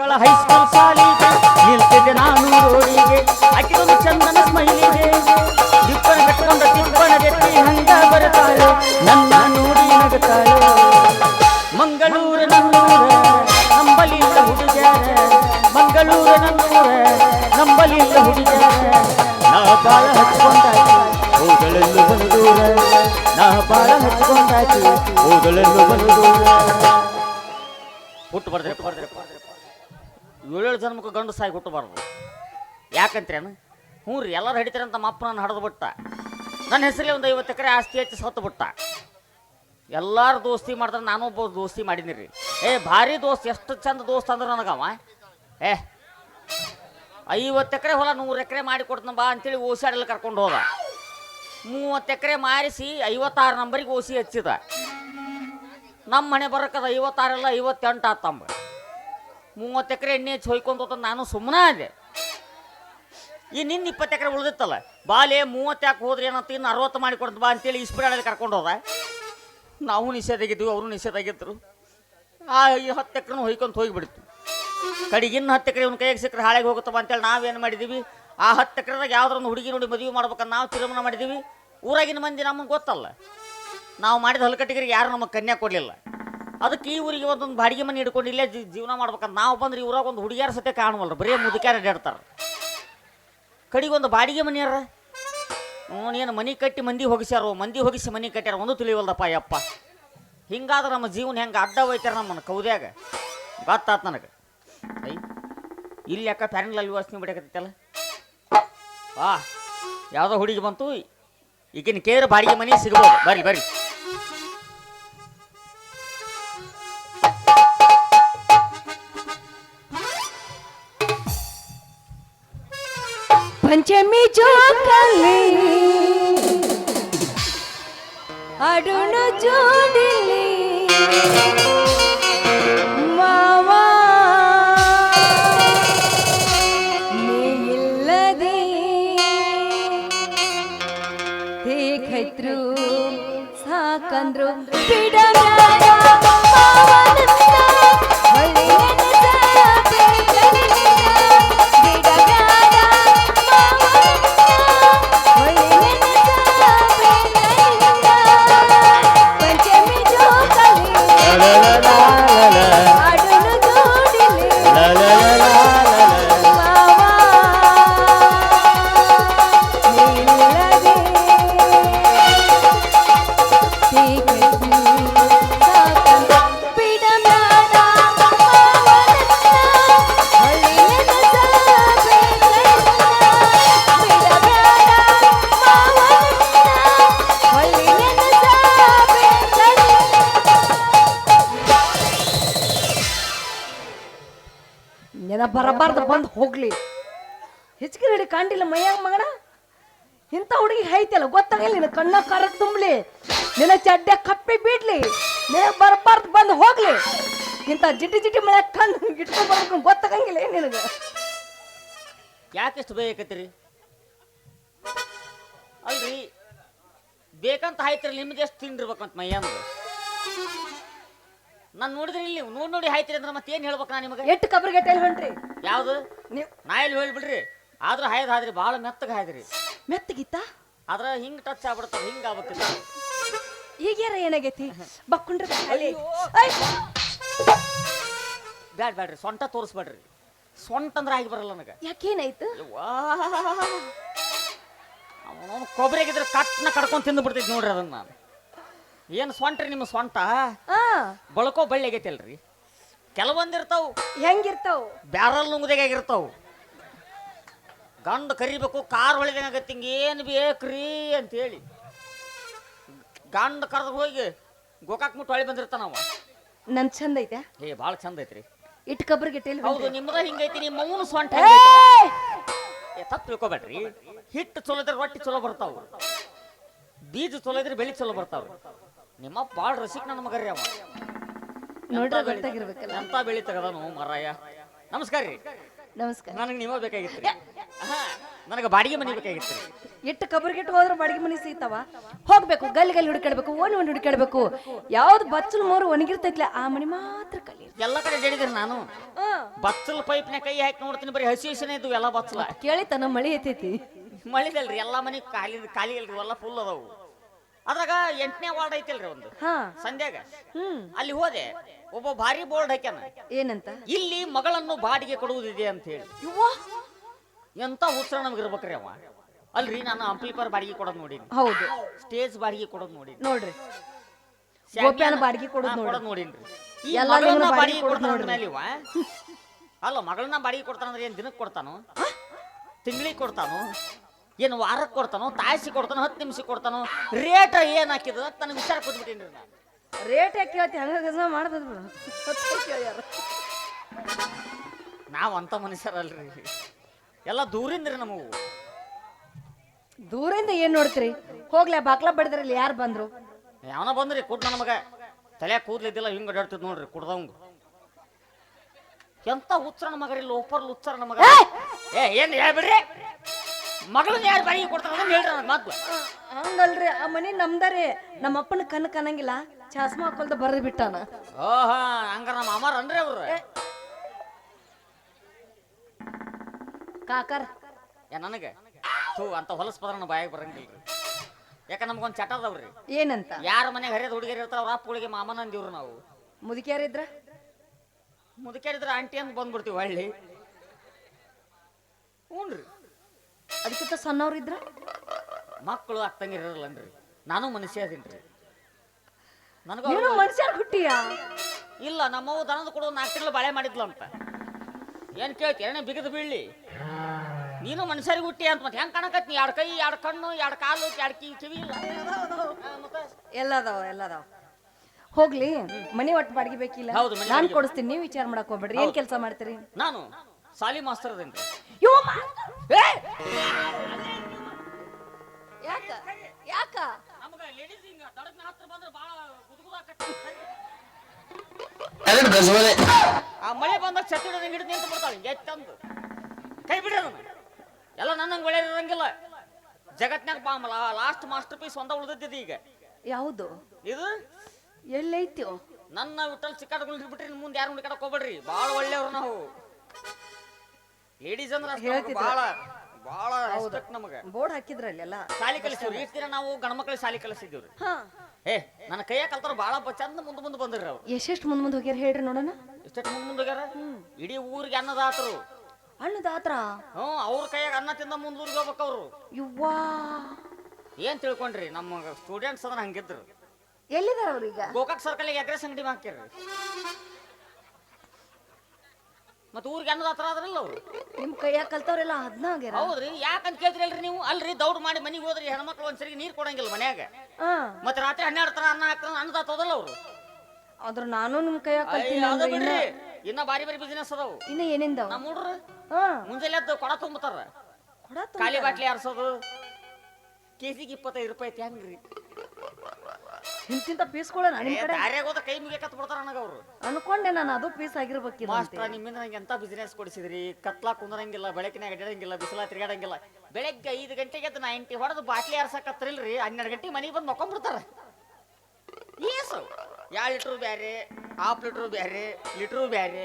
ಮಕ್ಕಳ ಹೈಸ್ಕೂಲ್ ಶಾಲೆಗೆ ನಿಲ್ತಿದ್ದೆ ನಾನು ರೋಡಿಗೆ. ಅಕ್ಕಿದೊಂದು ಚಂದನ ಸ್ಮೈಲಿಗೆ ದಿಪ್ಪನ ಕಟ್ಕೊಂಡ ತಿಪ್ಪನ ಗೆಟ್ಟಿ ಹಂಗ ಬರ್ತಾಳೆ, ನನ್ನ ನೋಡಿ ನಗುತ್ತಾರೆ ಮಂಗಳೂರು ನನ್ನೂರ, ನಂಬಲಿಲ್ಲ ಹುಡುಗ್ಯಾರ. ಮಂಗಳೂರು ನನ್ನೂರ, ನಂಬಲಿಲ್ಲ ಹುಡುಗ್ಯಾರ. ನಾ ಬಾಳ ಹಚ್ಕೊಂಡಾಕಿ, ಹೋಗಲೆಲ್ಲೂ ಬಂದೂರ. ನಾ ಬಾಳ ಹಚ್ಕೊಂಡಾಕಿ, ಹೋಗಲೆಲ್ಲೂ ಬಂದೂರ. ಹುಟ್ಟು ಬರ್ದ್ರೆ ಏಳೇಳು ಜನ್ಮಕ್ಕೆ ಗಂಡು ಸಾಯಿ ಹುಟ್ಟಬಾರ್ದು. ಯಾಕಂತ್ರೇನು ಹ್ಞೂ ರೀ, ಎಲ್ಲರೂ ಹಿಡಿತಾರೆ ಅಂತ ಮಪ್ಪ ನಾನು ಹಡ್ದು ಬಿಟ್ಟ. ನನ್ನ ಹೆಸರಲ್ಲಿ ಒಂದು ಐವತ್ತು ಎಕರೆ ಆಸ್ತಿ ಹೆಚ್ಚು ಸತ್ತು ಬಿಟ್ಟ. ಎಲ್ಲರೂ ದೋಸ್ತಿ ಮಾಡಿದ್ರೆ ನಾನು ಒಬ್ಬ ದೋಸ್ತಿ ಮಾಡೀನಿ ರೀ. ಏ, ಭಾರಿ ದೋಸ್ತ್, ಎಷ್ಟು ಚಂದ ದೋಸ್ತ್ ಅಂದ್ರೆ ನನಗವ? ಏ, ಐವತ್ತು ಎಕರೆ ಹೊಲ ನೂರು ಎಕರೆ ಮಾಡಿ ಕೊಡ್ತಾನ ಬಾ ಅಂತೇಳಿ ಓಸಾಡಲ್ಲಿ ಕರ್ಕೊಂಡು ಹೋದ. ಮೂವತ್ತು ಎಕರೆ ಮಾರಿಸಿ ಐವತ್ತಾರು ನಂಬರಿಗೆ ಓಸಿ ಹಚ್ಚಿದ. ನಮ್ಮ ಮನೆ ಬರೋಕ್ಕದ ಐವತ್ತಾರಲ್ಲ ಐವತ್ತೆಂಟು ಆತಂಬ. ಮೂವತ್ತು ಎಕರೆ ಎಣ್ಣೆ ಹೋತ ನಾನು ಸುಮ್ಮನೆ ಅದೇ ಈ ನಿನ್ನ ಇಪ್ಪತ್ತು ಎಕರೆ ಉಳಿದಿತ್ತಲ್ಲ, ಬಾಲೆ ಮೂವತ್ತು ಯಾಕೆ ಹೋದ್ರೆ ಏನಂತ ಇನ್ನು ಅರವತ್ತು ಮಾಡಿ ಕೊಡ್ತ ಬಾ ಅಂತೇಳಿ ಇಸ್ಪಿಡಾಡಲ್ಲಿ ಕರ್ಕೊಂಡು ಹೋದ. ನಾವು ನಿಷೇಧಾಗಿದ್ವಿ, ಅವರು ನಿಷೇಧಾಗಿದ್ರು. ಆ ಈ ಹತ್ತು ಎಕರೆನೂ ಹೊಯ್ಕೊಂತ ಹೋಗಿಬಿಡ್ತು. ಕಡೆಗೆ ಇನ್ನು ಹತ್ತು ಎಕರೆ ಇವ್ನ ಕೈಗೆ ಸಿಕ್ಕರೆ ಹಾಳೆಗೆ ಹೋಗುತ್ತಪ್ಪ ಅಂತೇಳಿ ನಾವೇನು ಮಾಡಿದ್ದೀವಿ ಆ ಹತ್ತು ಎಕರೆದಾಗ ಒಂದು ಹುಡುಗಿ ನೋಡಿ ಮದುವೆ ಮಾಡ್ಬೇಕಂತ ನಾವು ತೀರ್ಮಾನ ಮಾಡಿದ್ದೀವಿ ಊರಾಗಿನ ಮಂದಿ ನಮಗೆ ಗೊತ್ತಲ್ಲ. ನಾವು ಮಾಡಿದ ಹೊಲಕಟ್ಟಿಗರಿಗೆ ಯಾರು ನಮಗೆ ಕನ್ಯಾ ಕೊಡಲಿಲ್ಲ. ಅದಕ್ಕೆ ಈ ಊರಿಗೆ ಒಂದೊಂದು ಬಾಡಿಗೆ ಮನೆ ಹಿಡ್ಕೊಂಡು ಇಲ್ಲೇ ಜೀವನ ಮಾಡ್ಬೇಕಂತ ನಾವು ಬಂದ್ರೆ ಇವ್ರಾಗ ಒಂದು ಹುಡುಗಿಯಾರ ಸತೆ ಕಾಣುವಲ್ರ. ಬರೀ ಮುದುಕ್ಯಾರ ಅಡ್ಡಾಡ್ತಾರ ಕಡೆಗೆ ಒಂದು ಬಾಡಿಗೆ ಮನೆಯಾರ ಏನು ಮನೆ ಕಟ್ಟಿ ಮಂದಿ ಹೋಗಿಸ್ಯಾರೋ. ಮಂದಿ ಹೋಗಿಸಿ ಮನೆ ಕಟ್ಟ್ಯಾರ ಒಂದು ತಿಳಿವಲ್ದಪ್ಪ, ಯಪ್ಪ. ಹಿಂಗಾದ್ರೆ ನಮ್ಮ ಜೀವನ ಹೆಂಗೆ ಅಡ್ಡ ಹೋಯ್ತಾರ ನಮ್ಮನ್ನ ಕೌದ್ಯಾಗ? ಗೊತ್ತಾತ್ ನನಗೆ. ಐ, ಇಲ್ಲಿ ಯಾಕ ಅಲ್ಲಿ ವಾಸನೆ ಬಿಡಕತ್ತಲ್ಲ ಆ ಯಾವುದೋ ಹುಡುಗಿ ಬಂತು. ಈಗಿನ ಕೇಳಿದ್ರೆ ಬಾಡಿಗೆ ಮನೆ ಸಿಗ್ಬೋದು. ಬರ್ರಿ ಬರ್ರಿ. ಪಂಚಮಿ ಜೋಕಲ್ಲಿ ಅಡುಣ ಜೋಡಿಲಿ ಬರಬಾರ್ದು ಬಂದು ಹೋಗ್ಲಿ. ಹೆಚ್ಚಿಗೆ ರೆಡಿ ಕಾಂಡಿಲ್ಲ ಮೈಯಾಗ ಮಗನ? ಇಂಥ ಹುಡುಗಿ ಐತಲ್ಲ ಗೊತ್ತಾಗಲಿಲ್ಲ ನಿನ್ನ ಕಣ್ಣ ಕರ ತುಂಬಲಿ. ನಿನ್ನ ಚಡ್ಡೆ ಕಪ್ಪಿ ಬೀಡ್ಲಿ. ನಿನಗೆ ಬರಬಾರ್ದು, ಬಂದು ಹೋಗ್ಲಿ. ಇಂಥ ಜಿಟಿ ಜಿಟಿ ಮಳೆ ಕಣ್ಣು ಇಟ್ಕೊಂಡು ಬರ್ಬೇಕು, ಗೊತ್ತಾಗಂಗಿಲ್ಲ ನಿನಗೆ? ಯಾಕೆಷ್ಟು ಬೇಕತ್ತೀರಿ ಅಲ್ರಿ, ಬೇಕಂತ ಹಾಯ್ತಿರಿ ನಿಮ್ಗೆ ಎಷ್ಟು ತಿಂಡಿರ್ಬೇಕಂತ ಮೈಯಂದು ನಾನು ನೋಡಿದ್ರಿ ಇಲ್ಲಿ ನೋಡಿ ನೋಡಿ ಹಾಯ್ತಿರಿ ಅಂದ್ರೆ ಮತ್ತೆ ಏನ್ ಹೇಳ್ಬೇಕು ನಾ ನಿಮಗೆ? ಎಷ್ಟು ಕಬ್ರಿಗೆಟ್ಟೆಲ್ಲಿ ಹೊಂಟ್ರಿ? ಯಾವುದು? ನೀವು ನಾ ಎಲ್ಲಿ ಹೇಳ್ಬಿಡ್ರಿ ಆದ್ರೂ ಹಾಯ್ದು ಹಾದ್ರಿ ಭಾಳ ಮೆತ್ತಗೆ ಹಾಯ್ದ್ರಿ. ಮೆತ್ತಗಿತ್ತ? ಆದ್ರೆ ಹಿಂಗ್ ಟಚ್ ಆಗ್ಬಿಡ್ತದೆ ಹಿಂಗೆ ಆಗ್ಬೇಕಿಲ್ಲ ಈಗ್ಯಾರ ಏನಾಗೈತಿ? ಬಕ್ಕೊಂಡ್ರೆ ಖಾಲಿ ಬ್ಯಾಡ ಬ್ಯಾಡ್ರಿ ಸೊಂಟ ತೋರಿಸ್ಬೇಡ್ರಿ. ಸೊಂಟ ಅಂದ್ರೆ ಆಗಿ ಬರಲ್ಲ ನನಗೆ. ಯಾಕೇನಾಯ್ತು? ಅವನು ಕೊಬ್ಬರಿಗಿದ್ರೆ ಕಟ್ನ ಕಡ್ಕೊಂಡು ತಿಂದು ಬಿಡ್ತೈತಿ ನೋಡ್ರಿ ಅದನ್ನ. ನಾನು ಏನು ಸೊಂಟ್ರಿ ನಿಮ್ಮ ಸೊಂಟ? ಬಳಕೋ ಬಳ್ಳಿ ಆಗೈತಲ್ರಿ. ಅಲ್ರಿ ಇರ್ತಾವು ಹೆಂಗಿರ್ತಾವ? ಬ್ಯಾರಲ್ ನುಂಗ್ದಾಗಿರ್ತಾವು ಗಂಡು ಕರಿಬೇಕು ಕಾರ್ ಹೊಳಿದಂಗತ್ತೆ ಹಿಂಗೇನು ಬೇಕ್ರಿ ಅಂತೇಳಿ. ಗಂಡ ಕರೆದು ಹೋಗಿ ಗೋಕಾಕ್ ಮುಟ್ಟು ಹೊಳಿ ಬಂದಿರ್ತಾನವ ನನ್ ಚಂದ ಐತೆ. ಏ ಭಾಳ ಚಂದ ಐತ್ರಿ. ಇಟ್ ಕಬ್ರಿಗೆ ಕಬ್ರಿಗೆಟ್ಟೆಲ್ಲಿ ಹೌದು ನಿಮ್ಮದ ಹಿಂಗೈತಿ ನಿಮ್ಮ ಅವನು ಸೊಂಟ ತಪ್ಪು ತಿಳ್ಕೊಬೇಡ್ರಿ. ಹಿಟ್ಟು ಚಲೋ ಇದ್ರೆ ರೊಟ್ಟಿ ಚಲೋ ಬರ್ತಾವ. ಬೀಜ ಚಲೋ ಇದ್ರೆ ಬೆಳಿ ಚಲೋ ಬರ್ತಾವ ನಿಮ್ಮ ಭಾಳ ರಸಿಕ್ ನನ್ನ ಮಗರಿ ಅವ. ನೋಡ್ರೆ ಗೊತ್ತಾಗಿರ್ಬೇಕಲ್ಲ ಎಂತ ಬೆಳಿ ತೆಗದನು ಮರಾಯ? ನಮಸ್ಕಾರ ರೀ. ನಮಸ್ಕಾರ. ನನಗೆ ನೀವ ಬೇಕಾಗಿತ್ತು ರೀ ನನಗೆ ಬಾಡಿಗೆ ಮನೆ ಬೇಕಾಗಿತ್ತು ರೀ ಎಷ್ಟು ಕಬರ್ಗೆಟ್ಟು ಹೋದ್ರೆ ಬಾಡಿಗೆ ಮನೆ ಸಿಗ್ತಾವ? ಹೋಗ್ಬೇಕು ಗಲ್ಲಿ ಗಲ್ಲಿ ಹುಡುಕಾಡ್ಬೇಕು ಓನ್ ಒಂದು ಹುಡುಕಾಡ್ಬೇಕು ಯಾವ್ದು ಬಚ್ಚಲು ಮೂರು ಒಣಗಿರ್ತೈತ್ಲ ಆ ಮನೆ ಮಾತ್ರ ಕಲಿ ಎಲ್ಲ ಕಡೆ ಹೇಳಿದ್ರೆ ನಾನು. ಬಚ್ಚಲು ಪೈಪ್ ಪೈಪ್ನ ಕೈ ಹಾಕಿ ನೋಡ್ತೀನಿ ಬರೀ ಹಸಿ ಹಸಿನೇ ಇದ್ವು ಎಲ್ಲ ಬಚ್ಚಲ. ಕೇಳಿತನ ಮಳಿ ಐತೈತಿ. ಮಳಿದಲ್ರಿ ಎಲ್ಲ ಮನೆ ಖಾಲಿ ಖಾಲಿ ಇಲ್ರಿ ಎಲ್ಲ ಫುಲ್ ಅದಾವು. ಎಂಟನೇ ವಾರ್ಡ್ ಐತಿಲ್ರಿ ಒಂದು. ಹಾ. ಸಂಧ್ಯಾಗ. ಹ್ಮ್. ಅಲ್ಲಿ ಹೋದೆ. ಒಬ್ಬ ಭಾರಿ ಬೋರ್ಡ್ ಹಾಕ್ಯಾನ. ಏನಂತ? ಇಲ್ಲಿ ಮಗಳನ್ನು ಬಾಡಿಗೆ ಕೊಡುವುದಿದೆ ಅಂತ ಹೇಳಿ. ಎಂತ ಉತ್ಸವ ನಮ್ಗೆ ಇರ್ಬೇಕ್ರಿ ಅವ ಅಲ್ರಿ ನಾನು ಅಂಪ್ಲಿಪರ್ ಬಾಡಿಗೆ ಕೊಡೋದು ನೋಡೀನಿ. ಹೌದು. ಸ್ಟೇಜ್ ಬಾಡಿಗೆ ಕೊಡೋದು ನೋಡೀನಿ. ನೋಡ್ರಿ. ಗೋಪ್ಯಾನ ಬಾಡಿಗೆ ಕೊಡೋದ್ ನೋಡ್ರಿ. ಕೊಡೋದು ನೋಡೀನ್ರಿ. ಈ ಎಲ್ಲ ಮಗಳನ್ನ ನಿಮ್ಮನ್ನ ಬಾಡಿಗೆ ಬಾಡಿಗೆ ಕೊಡ್ತಾನ ನೋಡ್ರಿ. ಮೇಲೆ ಇವ ಅಲ್ಲ ಮಗಳನ್ನ ಬಾಡಿಗೆ ಕೊಡ್ತಾನಂದ್ರೆ ಏನ್ ದಿನಕ್ಕೆ ಕೊಡ್ತಾನೋ? ತಿಂಗಳಿಗೆ ಕೊಡ್ತಾನೋ? ಏನು ವಾರಕ್ಕೆ ಕೊಡ್ತಾನೋ ತಾಯಿಸಿ ಕೊಡ್ತಾನೋ ಹತ್ತು ನಿಮಿಷ ಕೊಡ್ತಾನೋ ರೇಟ್ ಏನ್ ಹಾಕಿದ ನನಗೆ ವಿಚಾರ ಕೊಟ್ಬಿಟ್ಟೇನ್ರಿ ನಾನು. ರೇಟ್ ಯಾಕೆ ಕೇಳ್ತಿ? ಹಂಗ ನಾವು ಮಾಡ್ತದ ಬಿಡು. ನಾವು ಕೇಳ್ಯಾರ. ನಾವ್ ಅಂತ ಮನುಷ್ಯರಲ್ರಿ. ಎಲ್ಲ ದೂರಿಂದ್ರಿ ನಮವು ದೂರಿಂದ ಏನು ನೋಡ್ತೀರಿ? ಹೋಗ್ಲೇ ಬಾಕ್ಲ ಬಡಿದ್ರಲ್ಲಿ ಯಾರು ಬಂದ್ರು? ಯಾವನ ಬಂದ್ರಿ ಕೊಟ್ಟು ನನ್ನ ಮಗ. ತಲೆ ಕೂದಲಿದ್ದಿಲ್ಲ ಹಿಂಗೆ ಅಡ್ಯಾಡ್ತಿದ್ ನೋಡ್ರಿ ಕುಡ್ದವಂಗ. ಎಂತ ಹುಚ್ಚರನ ಮಗರಿ ಲೋಪರ್ ಹುಚ್ಚರನ ಮಗ. ಏ ಏನು ಹೇಳ್ಬಿಡ್ರಿ ಮಗಳನ್ನ ಯಾರು ಬಾಯಿಗೆ ಕೊಡ್ತಾರ ಅದನ್ನ ಹೇಳ್ರಿ ನನಗೆ ಮಾತು. ಹಂಗಲ್ರಿ ಆ ಮನಿ ನಮ್ದರಿ. ನಮ್ಮ ಅಪ್ಪನ ಕಣ್ ಕಾಣಂಗಿಲ್ಲ. ಚಾಸ್ಮಾ ಹಾಕೊಳ್ದ ಬರೆದು ಬಿಟ್ಟಾನ. ಓಹ ಹಂಗಾರ ನಮ್ಮ ಅಮ್ಮಾರ ಅಂದ್ರೆ ಅವ್ರು. ಕಾಕರ್. ಏ ನನಗೆ? ಥೂ ಅಂತ ಹೊಲಸ್ ಪದ್ರ ಬಾಯಿಗೆ ಬರಂಗಿಲ್ಲ ಯಾಕ ನಮ್ಗೊಂದ್ ಚಟ ಅದಾವ್ರಿ? ಏನಂತ? ಯಾರ ಮನೆಗೆ ಹರಿಯದ ಹುಡುಗಿಯರ್ ಇರ್ತಾರ ಅವ್ರ ಅಪ್ಪಗಳಿಗೆ ಮಾಮನ ಅಂದಿವ್ರು ನಾವು. ಮುದುಕಿಯಾರಿದ್ರ ಮುದುಕೇರಿದ್ರೆ ಆಂಟಿ ಅಂತ ಬಂದ್ಬಿಡ್ತೀವಿ ಹಳ್ಳಿ. ಹ್ಞೂನ್ರಿ ಅದಕ್ಕಿಂತ ಸಣ್ಣವ್ರು ಇದ್ರ ಮಕ್ಕಳು ಇರಲ್ಲನ್ರಿ. ನಾನು ಮನುಷ್ಯ ಅದೀನ್ರಿ. ನನಗೂ ನೀನು ಮನುಷ್ಯರ್ ಹುಟ್ಟಿಯಾ? ಇಲ್ಲ ನಮ್ಮವ್ವ ದನದ ಕೊಡೋ ನಾಲ್ಕು ತಿಂಗಳು ಬಾಳೆ ಮಾಡಿದ್ಲು ಅಂತ ಏನ್ ಕೇಳ್ತಿ? ಏನೇ ಬಿಗದ ಬೀಳ್ಲಿ. ನೀನು ಮನುಷ್ಯರಿಗೆ ಹುಟ್ಟಿ ಅಂತ ಮತ್ತೆ ಹೆಂಗ್ ಕಾಣಕತ್ತಿ? ಎರಡು ಕೈ ಎರಡು ಕಣ್ಣು ಎರಡು ಕಾಲು ಎರಡು ಕಿ ಕಿವಿ ಇಲ್ಲ. ಆ, ಮತ್ತೆ? ಎಲ್ಲ ಅದಾವ ಎಲ್ಲ ಅದಾವ ಹೋಗ್ಲಿ ಮನಿ ಒಟ್ಟು ಬಾಡಿಗೆ ಬೇಕಿಲ್ಲ? ಹೌದು, ಮನೆ ನಾನ್ ಬಾಡಿಗೆ. ಕೊಡಿಸ್ತೀನಿ ನೀವು ವಿಚಾರ ಮಾಡಕ್ ಹೋಗ್ಬೇಡ್ರಿ ಏನ್ ಕೆಲಸ ಮಾಡ್ತೀರಿ? ನಾನು ಸಾಲಿ ಮಾಸ್ತರ್ ಅದೇನ್ರಿ. ಯೋ ಯಾಕ? ಯಾಕ. ಎರಡು ಗಜವಲೆ. ಆ ಮಳೆ ಬಂದಾಗ ಛತ್ತಿ ಹಿಡಿದು ಹಿಡಿದು ನಿಂತು ಬಿಡ್ತಾಳೆ. ಎತ್ತಂದು ತಂದು ಕೈ ಬಿಡ್ರಿ ಅದನ್ನ. ಎಲ್ಲ ನನ್ನಂಗೆ ಒಳ್ಳೆ ಇರಂಗಿಲ್ಲ. ಜಗತ್ನಾಗ ಬಾಮಲ ಲಾಸ್ಟ್ ಮಾಸ್ಟರ್ ಪೀಸ್ ಒಂದ ಉಳಿದಿದ್ದು ಈಗ. ಯಾವುದು? ಇದು? ಎಲ್ಲೈತಿ ನನ್ನ ವಿಠಲ್ ಸಿಕ್ಕಾಡ್ಕೊಂಡು ಬಿಟ್ರಿ ಮುಂದೆ ಯಾರು ಹುಡುಕಾಡಕ್ ಹೋಗ್ಬೇಡ್ರಿ? ಭಾಳ ಒಳ್ಳೆಯವ್ರು ನಾವು. ಲೇಡೀಸ್ ಅಂದ್ರೆ ಬಹಳ ಹೇಳ್ತಿದ್ರು. ಭಾಳ ರೆಸ್ಪೆಕ್ಟ್ ನಮಗೆ. ಬೋರ್ಡ್ ಹಾಕಿದ್ರಲ್ಲಿ ಎಲ್ಲ? ಶಾಲಿ ಕಲಿಸ್ತೀವ್ರಿ. ಇಷ್ಟು ದಿನ ನಾವು ಗಣಮಕ್ಳಿಗೆ ಶಾಲಿ ಕಲಿಸಿದ್ದೀವ್ರಿ. ಹಾ. ಏ ನನ್ನ ಕೈಯಾಗ ಕಲ್ತಾರ ಬಹಳ ಚಂದ ಮುಂದೆ ಮುಂದೆ ಬಂದ್ರಿ ಅವ್ರು. ಎಷ್ಟೆಷ್ಟು ಮುಂದ್ ಮುಂದ್ ಹೋಗ್ಯಾರ ಹೇಳ್ರಿ ನೋಡೋಣ. ಇಷ್ಟಕ್ಕೆ ಮುಂದೆ ಮುಂದೆ ಹೋಗ್ಯಾರ? ಇಡೀ ಊರಿಗೆ ಅನ್ನದಾತರು. ಅಣ್ಣದ ಆತ್ರ ಹ್ಞೂ ಅವ್ರ ಕೈಯಾಗ ಅನ್ನ ತಿಂದ ಮುಂದೂರಿಗೆ ಹೋಗ್ಬೇಕು ಅವರು. ಯುವ್ವಾ. ಏನ್ ತಿಳ್ಕೊಂಡ್ರಿ? ನಮ್ಮ ಸ್ಟೂಡೆಂಟ್ಸ್ ಅದನ್ನ ಹಂಗಿದ್ರು. ಎಲ್ಲಿದಾರ ಅವ್ರೀಗ ಗೋಕಾಕ್ ಸರ್ಕಲ್ ಎಗ್ರೆಸ್ ಅಂಗಡಿ ಹಾಕ್ಯಾರ ಮತ್ತೆ ಊರಿಗೆ ಅನ್ನದಾತರ ಆದ್ರಲ್ಲ ಅವ್ರು. ನಿಮ್ ಕೈಯಾಗ ಕಲ್ತವ್ರೆಲ್ಲ ಹದ್ನಾಗೆ ಆಗ್ಯಾರ? ಹೌದ್ರಿ ಯಾಕಂತ ಕೇಳ್ತಿರಲ್ರಿ ನೀವು? ಅಲ್ರಿ ದೌಡ್ ಮಾಡಿ ಮನೆಗೆ ಹೋದ್ರಿ ಹೆಣ್ಮಕ್ಳು ಒಂದ್ಸರಿ ನೀರ್ ಕೊಡಂಗಿಲ್ಲ ಮನ್ಯಾಗ. ಹಾ. ಮತ್ತೆ ರಾತ್ರಿ ಹನ್ನೆರಡು ತರ ಅನ್ನ ಹಾಕ್ತಾರ ಹತ್ತೋದಲ್ಲ ಅವ್ರು. ಆದ್ರ ನಾನು ನಿಮ್ ಕೈಯಾಗ ಕಲ್ತೀನಿ ಅಯ್ಯ, ಅದ ಅಂದ್ರೆ ಇನ್ನ ಬಿಡ್ರಿ. ಇನ್ನ ಬಾರಿ ಬಾರಿ ಬಿಸಿನೆಸ್ ಅದಾವು. ಇನ್ನ ಏನಿಂದ ನಮ್ಮ ಹುಡ್ರು ಹಾ. ಮುಂಜಾನೆ ಎದ್ದು ಕೊಡ ತುಂಬತಾರ. ಕೊಡ ಖಾಲಿ ಬಾಟ್ಲಿ ಆರ್ಸೋದು ಕೆಜಿಗೆ ಇಪ್ಪತ್ತೈದು ರೂಪಾಯಿ ಐತಿ ಹೆಂಗ್ರಿ? ಇಂತಿಂತ ಪೀಸ್ಕೊಳ್ಳೋಣ ನಿಮ್ಮ ಕಡೆ ಹೋದ ಕೈ ಮುಗಿಯ ಕತ್ ಬಿಡ್ತಾರ ನನಗ ಅವ್ರು. ಅನ್ಕೊಂಡೆ ನಾನು ಅದು ಪೀಸ್ ಆಗಿರ್ಬೇಕಿಲ್ಲ ಮಾಸ್ಟ್ರ ನಿಮ್ಮಿಂದ ನಂಗೆ ಎಂತ ಬಿಸಿನೆಸ್ ಕೊಡಿಸಿದ್ರಿ? ಕತ್ಲಾ ಕುಂದ್ರಂಗಿಲ್ಲ ಬೆಳಕಿನಾಗ ಅಡ್ಡಾಡಂಗಿಲ್ಲ ಬಿಸಿಲ ತಿರ್ಗಾಡಂಗಿಲ್ಲ. ಬೆಳಗ್ಗೆ ಐದು ಗಂಟೆಗೆ ಅದು ನೈಂಟಿ ಹೊಡೆದು ಬಾಟ್ಲಿ ಆರ್ಸಕತ್ತಿರಲ್ರಿ ಹನ್ನೆರಡು ಗಂಟೆ ಮನೆಗೆ ಬಂದು ಮಕ್ಕೊಂಡ್ಬಿಡ್ತಾರ ಏಸು? ಎರಡು ಲೀಟ್ರು ಬ್ಯಾರೆ ಹಾಫ್ ಲೀಟ್ರು ಬ್ಯಾರೆ ಲೀಟ್ರು ಬ್ಯಾರೆ.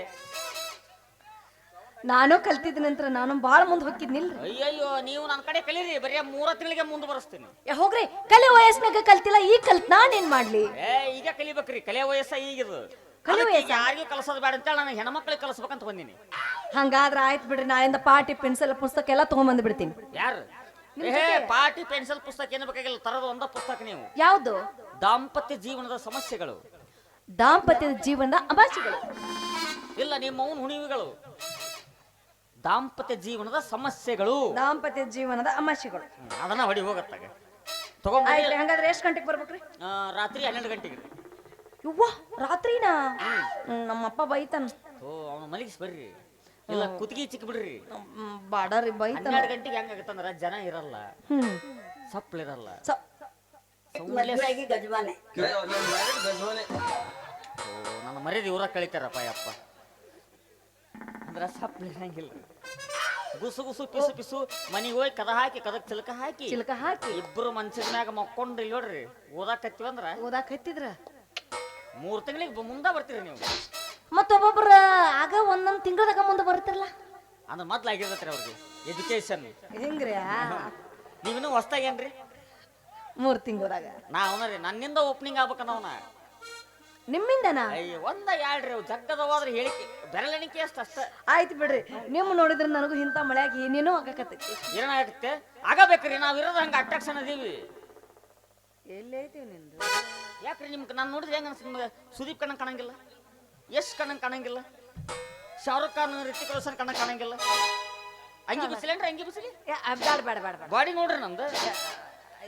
ನಾನು ಕಲ್ತಿದ್ದ ನಂತರ ನಾನು ಬಾಳ ಮುಂದೆ ಹೋಗಿದ್ನಿಲ್ರಿ ಅಯ್ಯಯ್ಯೋ ನೀವು ನನ್ನ ಕಡೆ ಕಲೀರಿ ಬರೀ ಮೂರ ತಿಂಗಳಿಗೆ ಮುಂದೆ ಬರೆಸ್ತೀನಿ. ಯಾ ಹೋಗ್ರಿ. ಕಲೆ ವಯಸ್ಸಿನಾಗ ಕಲ್ತಿಲ್ಲ ಈಗ ಕಲ್ತ್ ನಾನೇನ್ ಮಾಡ್ಲಿ? ಏ ಈಗ ಕಲಿಬೇಕ್ರಿ ಕಲೆ ವಯಸ್ಸ ಈಗಿದು. ಕಲೆ ಅದಕ್ಕೆ ವಯಸ್ಸ? ಯಾರಿಗೂ ಕಲಿಸೋದು ಬೇಡ ಅಂತೇಳಿ ನಾನು ಹೆಣ್ಮಕ್ಳಿಗೆ ಕಲಿಸ್ಬೇಕಂತ ಬಂದೀನಿ. ಹಂಗಾದ್ರ ಆಯ್ತು ಬಿಡ್ರಿ ಇಂದ ಪಾಟಿ ಪೆನ್ಸಿಲ್ ಪುಸ್ತಕ ಎಲ್ಲ ತಗೊಂಬಂದ್ ಬಿಡ್ತೀನಿ. ಯಾರು? ಏ ಪಾಟಿ ಪೆನ್ಸಿಲ್ ಪುಸ್ತಕ ಏನು ಬೇಕಾಗಿಲ್ಲ ತರದ ಒಂದ ಪುಸ್ತಕ ನೀವು. ಯಾವ್ದು? ದಾಂಪತ್ಯ ಜೀವನದ ಸಮಸ್ಯೆಗಳು. ದಾಂಪತ್ಯದ ಜೀವನದ ಅಭಾಷೆಗಳು ಇಲ್ಲ ನಿಮ್ಮ ಮೌನ ಹುಣಿವುಗಳು. ದಾಂಪತ್ಯ ಜೀವನದ ಸಮಸ್ಯೆಗಳು. ದಾಂಪತ್ಯ ಜೀವನದ ಅಮಾಶೆಗಳು ಅದನ್ನ ಹೊಡಿ ಹೋಗತ್ತಾಗ. ಆಯ್ತ್ರಿ ಹಂಗಾದ್ರೆ ಎಷ್ಟು ಗಂಟೆಗೆ ಬರ್ಬೇಕ್ರಿ? ರಾತ್ರಿ ಹನ್ನೆರಡು ಗಂಟೆಗೆ. ಯವ್ವ ರಾತ್ರಿನಾ? ಹ್ಮ್, ನಮ್ಮಪ್ಪ ಬೈತಾನ. ಓ ಅವನು ಮಲಗಿಸಿ ಬರ್ರಿ. ಇಲ್ಲ ಕುತ್ತಿಗೆ ಚಿಕ್ಕ ಬಿಡ್ರಿ. ಹ್ಮ್, ಬಾಡರಿ ಬೈತಾನ. ಹನ್ನೆರಡು ಗಂಟೆಗೆ ಹೆಂಗಾಗತ್ತಂದ್ರ ಜನ ಇರಲ್ಲ. ಹ್ಮ್. ಸ- ಎರಡು ಗಜವಲೆ ಓ ನನ್ನ ಮರ್ಯಾದೆ ಇವ್ರ ಕಳಿತಾರಪ್ಪ ಯಪ್ಪ. ಅಂದ್ರ ಸಪ್ಲಿ ಇರಂಗಿಲ್ಲ ಗುಸು ಗುಸು ಪಿಸು ಪಿಸು ಮನೆಗೆ ಹೋಗಿ ಕದ ಹಾಕಿ ಕದಕ್ ಚಿಲಕ ಹಾಕಿ ಚಿಲಕ ಹಾಕಿ. ಇಬ್ರು ಮನ್ಸಿನ ಮ್ಯಾಗ ಮಕ್ಕೊಂಡ್ರಿ ನೋಡ್ರಿ ನೋಡ್ರಿ ಓದಾಕತ್ತೀವಂದ್ರ ಓದಾಕ್ ಹತ್ತಿದ್ರ? ಮೂರ್ ತಿಂಗಳಿಗೆ ಮುಂದ ಬರ್ತೀರಿ ನೀವು. ಮತ್ತೊಬ್ಬೊಬ್ರ ಆಗ ಒಂದೊಂದ್ ತಿಂಗಳದಾಗ ಮುಂದೆ ಬರ್ತಿರಲ್ಲ ಅಂದ್ರೆ ಮೊದ್ಲು ಆಗಿರ್ತೈತ್ರಿ ಅವ್ರಿಗೆ ಎಜುಕೇಶನ್ ಹೆಂಗ್ರಿ? ನೀವಿನ್ನೂ ಹೊಸ್ತಾಗೇನ್ರಿ ಮೂರ್ ತಿಂಗಳದಾಗ. ನಾ ಅವನರಿ ನನ್ನಿಂದ ಓಪನಿಂಗ್ ಆಗ್ಬೇಕನ್ನವನ ನಿಮ್ಮಿಂದನಾ? ಅಯ್ಯ ಒಂದ ಎರಡ್ರಿ ಅವು ಜಗ್ಗದವಾದ್ರೆ ಹೇಳಿಕೆ. ಬೆರಳೆಣಿಕೆ ಅಷ್ಟ ಅಷ್ಟ. ಆಯ್ತು ಬಿಡ್ರಿ. ನಿಮ್ ನೋಡಿದ್ರೆ ನನಗೂ ಇಂಥ ಮಳೆಯಾಗಿ ಏನೇನೋ ಆಗಕತ್ತೆ. ಏನಾಗುತ್ತೆ? ಆಗಬೇಕ್ರಿ ನಾವ್ ಇರೋದು ಹಂಗ ಅಟ್ರಾಕ್ಷನ್ ಅದೀವಿ. ಎಲ್ಲಿ ಐತಿ ನಿಂದು? ಯಾಕ್ರಿ ನಿಮ್ಗೆ ನಾನು ನೋಡಿದ್ರೆ ಹೆಂಗ ಅನ್ಸ್ ನಿಮ್ಗೆ? ಸುದೀಪ್ ಕಣ್ಣ ಕಾಣಂಗಿಲ್ಲ? ಯಶ್ ಕಣ್ಣ ಕಾಣಂಗಿಲ್ಲ? ಶಾರುಖ್ ಖಾನ್ ರಿತಿಕ್ ರೋಷನ್ ಕಣ್ಣ ಕಾಣಂಗಿಲ್ಲ? ಅಂಗಿ ಬಿಸಿಲೇನ್ರಿ ಅಂಗಿ ಬಿಸಿಲಿ? ಏ, ಆ, ಬ್ಯಾಡ ಬೇಡ ಬ್ಯಾಡ ಬ್ಯಾಡ. ಬಾಡಿ ನೋಡ್ರಿ ನಮ್ದು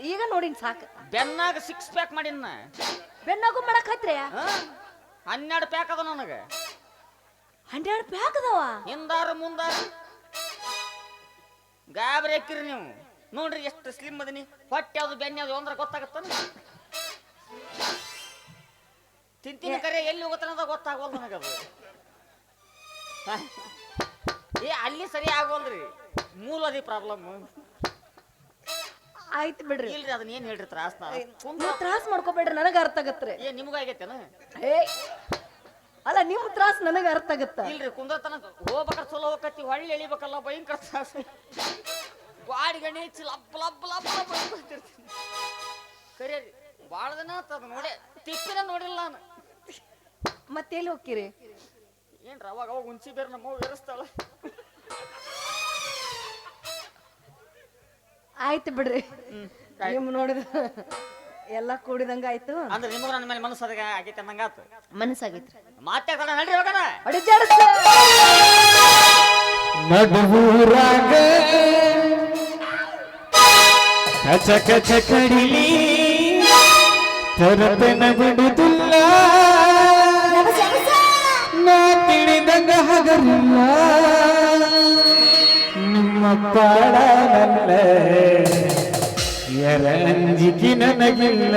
ಈಗ ನೋಡಿನ್ ಸಾಕು. ಬೆನ್ನಾಗ ಸಿಕ್ಸ್ ಪ್ಯಾಕ್ ಮಾಡಿನ ಬೆನ್ನಾಗೂ ಮಾಡಕ್ ಹತ್ರಿ ಹನ್ನೆರಡು ಪ್ಯಾಕ್ ಅದ ನನಗೆ. ಹನ್ನೆರಡು ಪ್ಯಾಕ್ ಅದಾವ. ಹಿಂದಾರ ಮುಂದಾರ. ಗಾಬರಿ ಹಾಕಿರಿ ನೀವು. ನೋಡ್ರಿ ಎಷ್ಟು ಸ್ಲಿಮ್ ಅದೀನಿ ಹೊಟ್ಟೆ ಅದು ಬೆನ್ನ ಅದು ಅಂದ್ರೆ ಗೊತ್ತಾಗತ್ತ ತಿಂತೀನಿ ಕರೆ ಎಲ್ಲಿ ಹೋಗತ್ತಾನದ ನನಗೆ ಅದು. ಏ ಅಲ್ಲಿ ಸರಿ ಆಗೋಲ್ರಿ. ಮೂಲ ಅದಿ ಪ್ರಾಬ್ಲಮ್ ಆಯ್ತು ಬಿಡ್ರಿ. ಇಲ್ರಿ ಅದನ್ನ ಏನ್ ಹೇಳ್ರಿ ತ್ರಾಸ್ ತ್ರಾಸ್ ಮಾಡ್ಕೋಬೇಡ್ರಿ ನನಗ ಅರ್ಥ ಆಗತ್ರಿ. ಏ ನಿಮ್ಗ ಆಗೈತೇನ? ಏ ಅಲ್ಲ ನಿಮ್ ತ್ರಾಸ್ ನನಗ ಅರ್ಥ ಆಗತ್ತ. ಇಲ್ರಿ ಕುಂದ್ರತನ ಹೋಗ್ಬೇಕಾದ್ರೆ ಚಲೋ ಹೋಗತ್ತಿ ಹೊಳ್ಳಿ ಎಳಿಬೇಕಲ್ಲ ಭಯಂಕರ ತ್ರಾಸ. ಬಾಡಿ ಗಣಿ ಹೆಚ್ಚಿ ಲಬ್ ಲಬ್ ಲಬ್ ಲಬ್ ಬಾಳ ಕರೆ ರೀ ಭಾಳ ದಿನ ಆತದ ನೋಡೆ. ತಿಪ್ಪಿನ ನೋಡಿಲ್ಲ ನಾನು. ಮತ್ತೆಲ್ಲಿ ಹೋಗ್ತೀರಿ? ಏನ್ರ ಅವಾಗ ಅವಾಗ ಹುಂಚಿ ಬೇರೆ ನಮ್ಮ ಅವ್ವ ಆಯ್ತು ಬಿಡ್ರಿ. ಟೈಮ್ ನಿಮ್ ನೋಡಿದ ಎಲ್ಲ ಕೂಡಿದಂಗ ಆಯ್ತು. ಅಂದ್ರೆ ನಿಮಗ ನನ್ನ ಮೇಲೆ ಮನಸ್ಸು ಅದಾಗ ಆಗೈತೆ ನಂಗೆ ಮನಸ್ಸಾಗೈತ್ರಿ ಮಾತಾಡ್ತಾಳ ನಡ್ರಿ ಹೋಗಣ ನಡುವೂರಾಗ ಕಚ ಕಚ ಕಡಿಲಿ ತರತನ ಬಿಡುದಿಲ್ಲ. ನಾ ತಿಳಿದಂಗ ಹಗರಿಲ್ಲ ನಿಮ್ಮ ಪಾಡನಲ್ಲ ಎರ ಅಂಜಿಕೆ ನನಗಿಲ್ಲ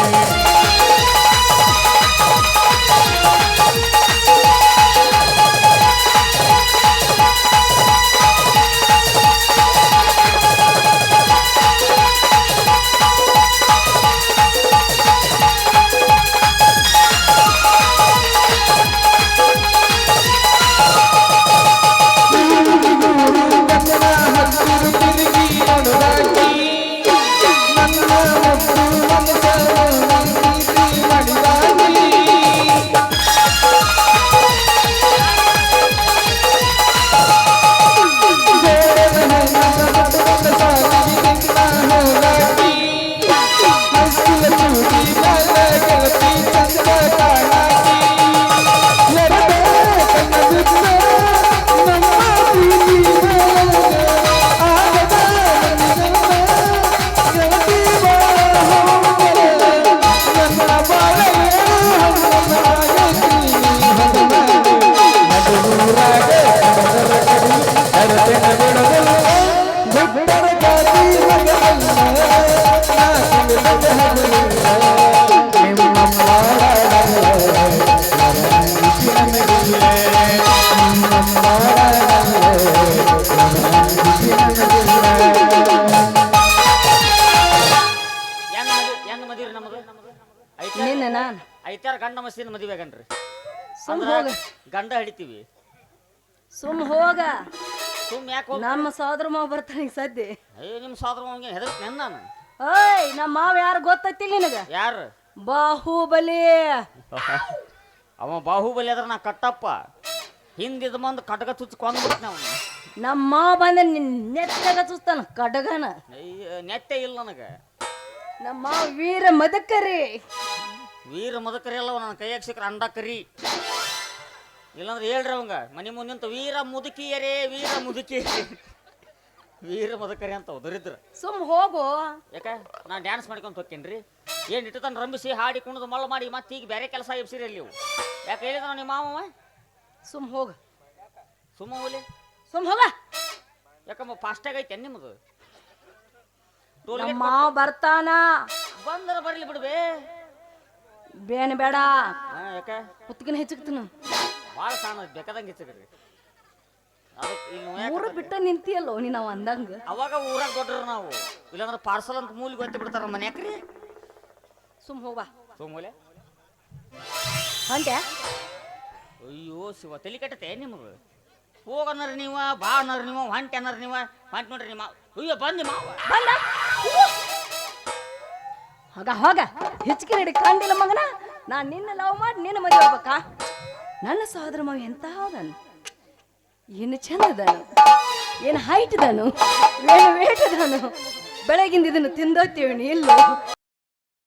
ಗಂಡ ಮಸ್ತಿನ ಮದುವೆ ಆಗನ್ರಿ. ಸುಮ್ ಹೋಗ. ಗಂಡ ಹಿಡಿತೀವಿ. ಸುಮ್ ಹೋಗ. ಸುಮ್ ಯಾಕೆ ಹೋಗ್ ನಮ್ಮ ಸೋದರ ಮಾವ ಬರ್ತಾನೆ ಈಗ ಸದ್ಯ. ಅಯ್ಯೋ ನಿಮ್ಮ ಸೋದರ ಅವನಿಗೆ ಹೆದರ್ತೀನಿ ನಾನು? ಓಯ್ ನಮ್ಮ ಮಾವ ಯಾರು ಗೊತ್ತೈತಿಲ್ಲ ನಿನಗ? ಯಾರು? ಬಾಹುಬಲಿ. ಅವ ಬಾಹುಬಲಿ ಅದ್ರ ನಾ ಕಟ್ಟಪ್ಪ. ಹಿಂದಿದ ಬಂದು ಕಟಗ ಕೊಂದ್ಬಿಡ್ತೀನಿ ಅವನು. ನಮ್ಮ ಮಾವ ಬಂದ ನೆತ್ತಗ ಚುಚ್ತಾನ ಕಡಗನ ನೆತ್ತೆ ಇಲ್ಲ ನನಗೆ. ನಮ್ಮ ಮಾವ ವೀರ ಮದಕರಿ. ವೀರ ಮುದಕರಿ ಅಲ್ಲ ನನ್ನ ಕೈಯಾಗ ಸಿಕ್ಕ್ರ ಅಂಡ ಕರಿ. ಇಲ್ಲಾಂದ್ರೆ ಹೇಳ್ರಿ ಅವಂಗ ಮನೆ ಮುಂದೆ ನಿಂತು ವೀರ ಮುದುಕಿಯರೇ ವೀರ ಮುದುಕಿ. ವೀರ ಮುದಕರಿ ಅಂತ ಉದರಿದ್ರ. ಸುಮ್ ಹೋಗು. ಯಾಕ? ನಾ ಡ್ಯಾನ್ಸ್ ಮಾಡ್ಕೊಂತ ಹೋಗ್ತೇನ್ರಿ ಏನ್ ಇಟ್ಟು ತನ್ನ ರಂಬಿಸಿ ಹಾಡಿ ಕುಣಿದು ಮಳ್ಳು ಮಾಡಿ ಮತ್ತೆ ಈಗ ಬೇರೆ ಕೆಲಸ ಎಬ್ಸಿರಿ ಅಲ್ಲಿ ಯಾಕ ಯಾಕೆ ಹೇಳಿದ ನಿಮ್ಮ ಮಾವ ಸುಮ್ ಹೋಗ. ಸುಮ್ಮ ಹೋಗಲಿ. ಸುಮ್ ಹೋಗ. ಯಾಕಮ್ಮ ಫಾಸ್ಟಾಗಿ ಐತೆ ನಿಮ್ಮದು ನಮ್ಮ ಮಾವ ಬರ್ತಾನ. ಬಂದ್ರ ಬರ್ಲಿ ಬಿಡ್ಬೇ ಬೇನ ಬೇಡ. ಹಾ ಯಾಕ? ಕುತ್ತಿಗೆನ ಹೆಚ್ಚಕ್ತನ ಭಾಳ ಸಣ್ಣ ಬೇಕಾದಂಗೆ ಹೆಚ್ಚಗ್ರಿ. ಅದಕ್ಕೆ ನೋಯಾಕ ಬಿಟ್ಟ ನಿಂತಿಯಲ್ಲೋ ನೀ ನಾವು ಅಂದಂಗ? ಅವಾಗ ಊರಾಗ ದೊಡ್ಡರು ನಾವು. ಇಲ್ಲಾಂದ್ರೆ ಪಾರ್ಸಲ್ ಅಂತ ಮೂಲಿ ಗೊತ್ತಿ ಬಿಡ್ತಾರ ಮನ್ಯಾಕ್ರಿ ಸುಮ್ ಹೋಗ್ಬಾ ಸೋಮೂಲೆ ಹಂಗೆ ಅಯ್ಯೋ ಶಿವ ತಲೆ ಕಟ್ಟತೆ ನಿಮಗೆ. ಹೋಗನ್ನರ್ ನೀವ ಬಾ ಅನ್ನರ್ ನೀವ ಹೊಂಟೆ ಅನ್ನರ್ ನೀವ. ಹೊಂಟ್ ನೋಡ್ರಿ ನಿಮ್ಮ ಅಯ್ಯೋ ಬಂದಿ ಮಾವ. ಬಂದ? ಹೋಗ ಹೋಗ. ಹೆಚ್ಚಿಗೆ ರೆಡಿ ಕಂಡಿಲ್ಲ ಮಗನ. ನಾನು ನಿನ್ನ ಲವ್ ಮಾಡಿ ನಿನ್ನ ಮದುವೆ ಆಗ್ಬೇಕಾ? ನನ್ನ ಸಹೋದರ ಮಗ ಎಂತ ಹೋದನು ಏನು ಚಂದದನು ಏನು ಹೈಟ್ ದನು ಏನು ವೇಟ್ ದನು. ಬೆಳಗಿಂದ ಇದನ್ನು ತಿಂದೋಗ್ತೀವಿ ಇಲ್ಲ ಇಲ್ಲೋ